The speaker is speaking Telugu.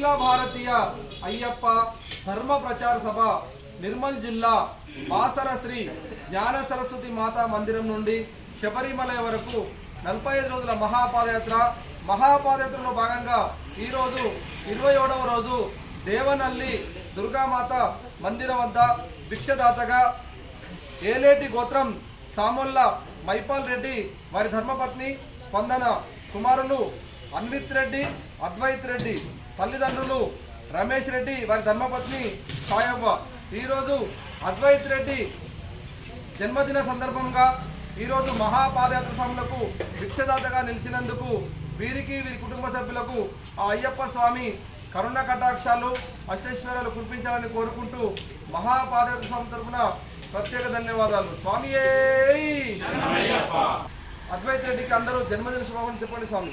అఖిల భారతీయ అయ్యప్ప ధర్మ ప్రచార సభ నిర్మల్ జిల్లా బాసర శ్రీ జ్ఞాన సరస్వతి మాతా మందిరం నుండి శబరిమల వరకు నలభై ఐదు రోజుల మహాపాదయాత్ర. మహాపాదయాత్రలో భాగంగా ఈరోజు ఇరవై ఏడవ రోజు దేవనల్లి దుర్గామాత మందిరం వద్ద భిక్షదాతగా ఏలేటి గోత్రం సామొల్ల మైపాల్ రెడ్డి వారి ధర్మపత్ని స్పందన కుమారులు అన్విత్ రెడ్డి అద్వైత్ రెడ్డి తల్లిదండ్రులు రమేష్ రెడ్డి వారి ధర్మపత్ని సాయవ్వ. ఈరోజు అద్వైత్ రెడ్డి జన్మదిన సందర్భంగా ఈరోజు మహాపాదయాత్ర స్వాములకు భిక్షదాతగా నిలిచినందుకు వీరికి వీరి కుటుంబ సభ్యులకు ఆ అయ్యప్ప స్వామి కరుణ కటాక్షాలు అష్టైశ్వర్యాలు కురిపించాలని కోరుకుంటూ మహాపాదయాత్ర స్వామి తరఫున ప్రత్యేక ధన్యవాదాలు. స్వామి అద్వైత్ రెడ్డికి అందరూ జన్మదిన శుభాకాంక్షలు చెప్పండి స్వామి.